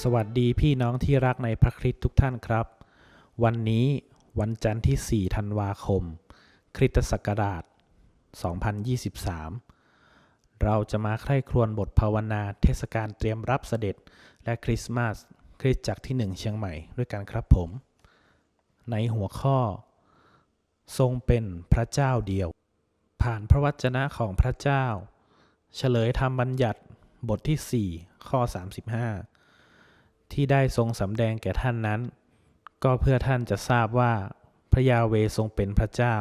สวัสดีพี่น้องที่รักในพระคริสต์ทุกท่านครับ วันนี้วันจันทร์ที่ 4 ธันวาคม คริสตศักราช 2023 เราจะมาใคร่ครวญบทภาวนาเทศกาลเตรียมรับเสด็จและคริสต์มาสคริสตจักรที่ 1 เชียงใหม่ด้วยกันครับผม ในหัวข้อ ทรงเป็นพระเจ้าเดียว ผ่านพระวจนะของพระเจ้า เฉลยธรรมบัญญัติบทที่ 4 ข้อ 35 ที่ได้ทรงสำแดงแก่ท่านนั้น ก็เพื่อท่านจะทราบว่าพระยาเวทรงเป็นพระเจ้า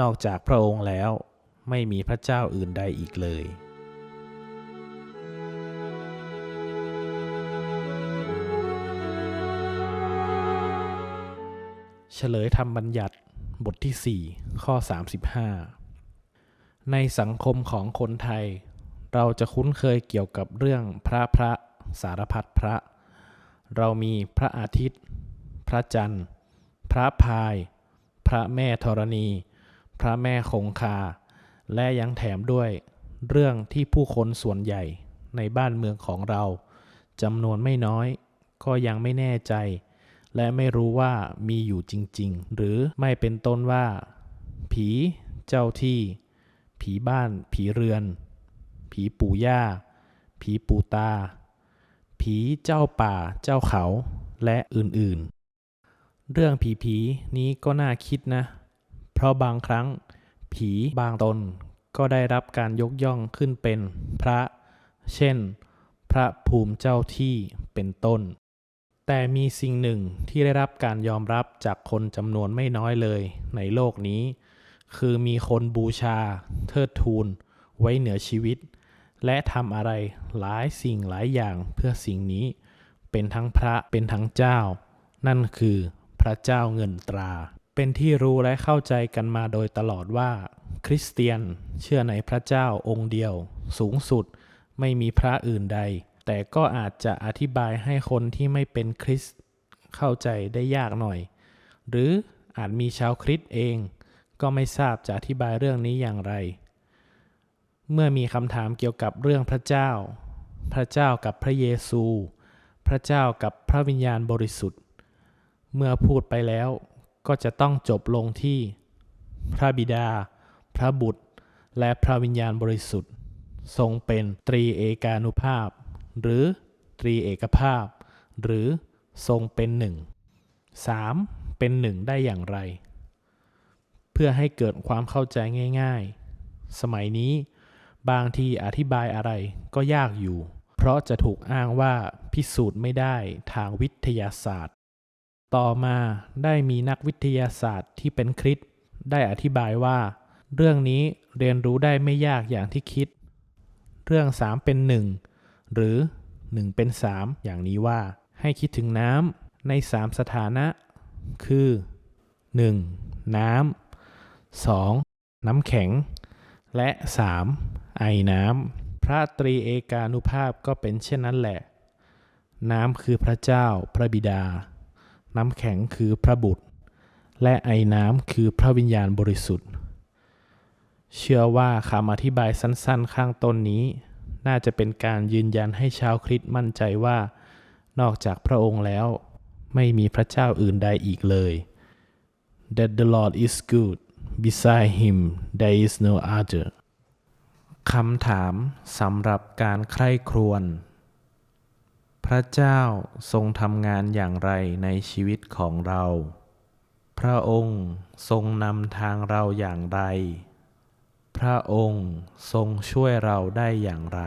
นอกจากพระองค์แล้วไม่มีพระเจ้าอื่นใดอีกเลยเฉลยธรรมบัญญัติบทที่ 4 ข้อ 35 ในสังคมของคนไทย เราจะคุ้นเคยเกี่ยวกับเรื่องพระพระสารพัดพระ เรามีพระอาทิตย์ พระจันทร์ พระพาย พระแม่ธรณี พระแม่คงคา และยังแถมด้วยเรื่องที่ผู้คนส่วนใหญ่ในบ้านเมืองของเราจำนวนไม่น้อย ก็ยังไม่แน่ใจ และไม่รู้ว่ามีอยู่จริง ๆ หรือไม่เป็นต้นว่า ผี เจ้าที่ ผีบ้าน ผีเรือน ผีปู่ย่า ผีปู่ตา ผีเจ้าป่าเจ้าเขาและอื่นๆ เรื่องผีๆนี้ก็น่าคิดนะ เพราะบางครั้ง ผีบางตนก็ได้รับการยกย่องขึ้นเป็นพระ เช่น พระภูมิเจ้าที่เป็นต้น แต่มีสิ่งหนึ่งที่ได้รับการยอมรับจากคนจำนวนไม่น้อยเลยในโลกนี้ คือมีคนบูชา เทิดทูน ไว้เหนือชีวิต และทำอะไรหลายสิ่งหลายอย่างเพื่อสิ่งนี้ เป็นทั้งพระเป็นทั้งเจ้า นั่นคือพระเจ้าเงินตรา เป็นที่รู้และเข้าใจกันมาโดยตลอดว่า คริสเตียนเชื่อในพระเจ้าองค์เดียว สูงสุดไม่มีพระอื่นใด แต่ก็อาจจะอธิบายให้คนที่ไม่เป็นคริสเข้าใจได้ยากหน่อย หรืออาจมีชาวคริสต์เอง ก็ไม่ทราบจะอธิบายเรื่องนี้อย่างไร เมื่อมีคำถามเกี่ยวกับเรื่องพระเจ้า พระเจ้ากับพระเยซู พระเจ้ากับพระวิญญาณบริสุทธิ์ เมื่อพูดไปแล้วก็จะต้องจบลงที่ พระบิดา พระบุตร และพระวิญญาณบริสุทธิ์ ทรงเป็นตรีเอกานุภาพ หรือตรีเอกภาพ หรือทรงเป็นหนึ่ง 3. เป็นหนึ่งได้อย่างไร เพื่อให้เกิดความเข้าใจง่าย ๆ สมัยนี้ บางทีอธิบายอะไรก็ยากอยู่ เพราะจะถูกอ้างว่าพิสูจน์ไม่ได้ทางวิทยาศาสตร์ ต่อมาได้มีนักวิทยาศาสตร์ที่เป็นคริสได้อธิบายว่า เรื่องนี้เรียนรู้ได้ไม่ยากอย่างที่คิด เรื่อง 3 เป็น 1 หรือ 1 เป็น 3 อย่างนี้ว่า ให้คิดถึงน้ำใน 3 สถานะ คือ 1. น้ำ 2. น้ำแข็ง และ 3. ไอน้ำ พระตรีเอกานุภาพก็เป็นเช่นนั้นแหละ น้ำคือพระเจ้า พระบิดา น้ำแข็งคือพระบุตร และไอน้ำคือพระวิญญาณบริสุทธิ์ เชื่อว่าคำอธิบายสั้นๆ ข้างต้นนี้ น่าจะเป็นการยืนยันให้ชาวคริสต์มั่นใจว่า นอกจากพระองค์แล้ว ไม่มีพระเจ้าอื่นใดอีกเลย That the Lord is good beside him there is no other คำถามสำหรับการใคร่ครวญ พระเจ้าทรงทำงานอย่างไรในชีวิตของเรา พระองค์ทรงนำทางเราอย่างไร พระองค์ทรงช่วยเราได้อย่างไร